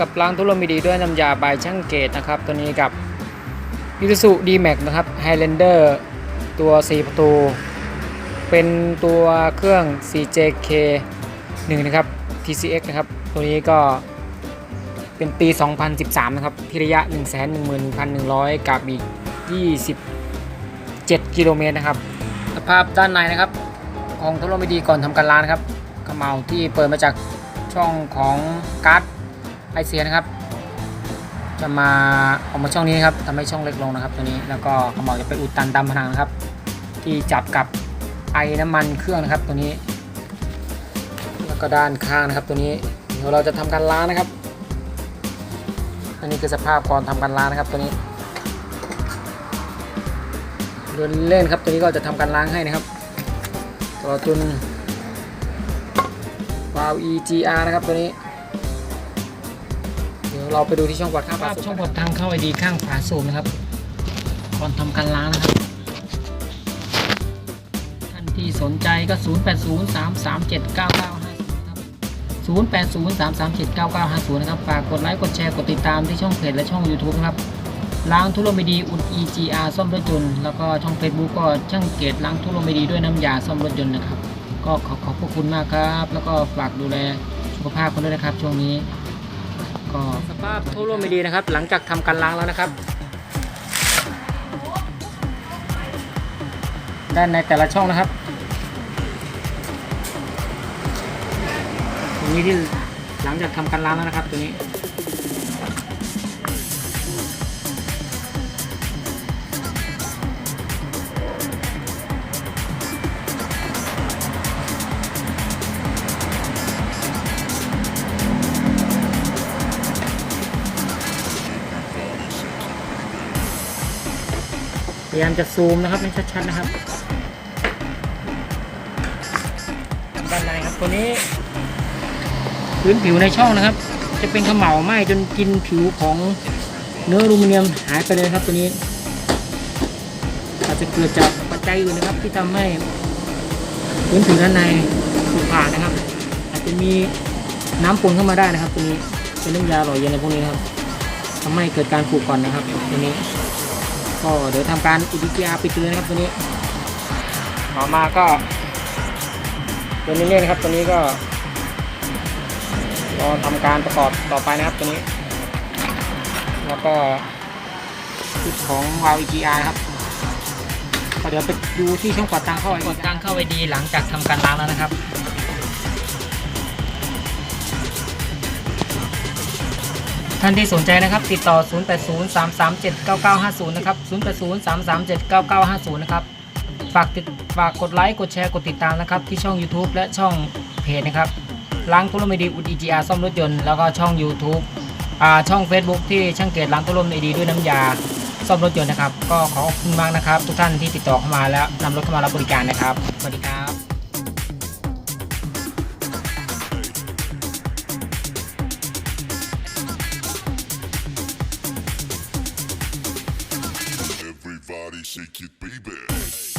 กับล้างทุลมิดีด้วยน้ำยาใบาช่างเกตนะครับ ตัวนี้กับยูสุดีแม็กนะครับไฮแลนเดอร์ตัว 4 ประตู เป็นตัวเครื่อง CJK 1 นะครับ TCX นะครับ ตัวนี้ก็เป็นปี 2013 นะครับที่ระยะ 111,100 กับอีก 27 กิโลเมตรนะครับ สภาพด้านในนะครับ ของทุลมิดีก่อนทำการล้างนะครับขมเหลาที่เปิดมาจากช่องของการ์ด ไอเสียนะครับ จะมาออกมาช่องนี้ครับทำให้ช่องเล็กลงนะครับ ตัวนี้แล้วก็ขมเหลาจะไปอุดตันตามผนังนะครับ ที่จับกับไอน้ำมันเครื่องนะครับ ตัวนี้ แล้วก็ด้านข้างนะครับ ตัวนี้เดี๋ยวเราจะทำการล้างนะครับ อันนี้คือสภาพก่อนทำการล้างนะครับ ตัวนี้เดินเล่นครับ ตัวนี้ก็จะทำการล้างให้นะครับตัวตุนวาล์ว EGR นะครับตัวนี้ เราไปดูที่ช่องปลดข้างฝาสูบช่องปลดทางเข้าไอดีข้างฝาสูบนะครับ ก่อนทำการล้างนะครับ ท่านที่สนใจก็ 0 8 0 3 3 7 9 9 5 0ครับ0 8 0 3 3 7 9 9 5 0นะครับ ฝากกดไลค์ กดแชร์ กดติดตามที่ช่องเพจและช่อง YouTube นะครับ ล้างทุโรมิดีอุ่น EGR ซ่อมรถยนต์ แล้วก็ช่อง Facebook ก็ช่างเกตล้างทุโรมิดีด้วยน้ำยาซ่อมรถยนต์นะครับ ก็ขอขอบพระคุณมากครับ แล้วก็ฝากดูแลสุขภาพกันด้วยนะครับช่วงนี้ ก็สภาพทุโรมิดีนะครับ หลังจากทำการล้างแล้วนะครับ ด้านในแต่ละช่องนะครับตรงนี้ที่หลังจากทำการล้างแล้วนะครับตัวนี้ ยายามจะซูมนะครับให้ชัดๆนะครับด้านในครับตัวนี้ พื้นผิวในช่องนะครับ จะเป็นเขม่าไหม้จนกินผิวของเนื้ออลูมิเนียมหายไปเลยครับตัวนี้ อาจจะเกิดจากปัจจัยอื่นนะครับ ที่ทำให้พื้นผิวด้านในถูกผ่านนะครับ อาจจะมีน้ำปนเข้ามาได้นะครับตัวนี้เป็นน้ำยาหล่อเย็นในพวกนี้นะครับทำให้เกิดการผูกก่อนนะครับตัวนี้ ก็เดี๋ยวทำการอุดิจาปิดเลยนะครับตัวนี้ต่อมาก็ตัวนี้เนี่ยนะครับตัวนี้ก็รอทำการประกอบต่อไปนะครับตัวนี้ แล้วก็ชุดของวาล์ว EGR ครับก็เดี๋ยวไปดูที่ช่องกดตังเข้าไว้กดตังเข้าไว้ดีหลังจากทำการล้างแล้วนะครับ ท่านที่สนใจนะครับ ติดต่อ 0803379950 นะครับ 0803379950 นะครับ ฝากติดฝากกดไลค์ กดแชร์ กดติดตามนะครับ ที่ช่อง YouTube และช่องเพจนะครับ ล้างทุลมดีอุด EGR ซ่อมรถยนต์ แล้วก็ช่อง YouTube อ่า ช่อง Facebook ที่ช่างเกตล้างทุลมดีด้วยน้ำยาซ่อมรถยนต์นะครับ ก็ขอขอบคุณมากนะครับ ทุกท่านที่ติดต่อเข้ามาแล้วนำรถเข้ามารับบริการนะครับ สวัสดีครับ shake it, baby.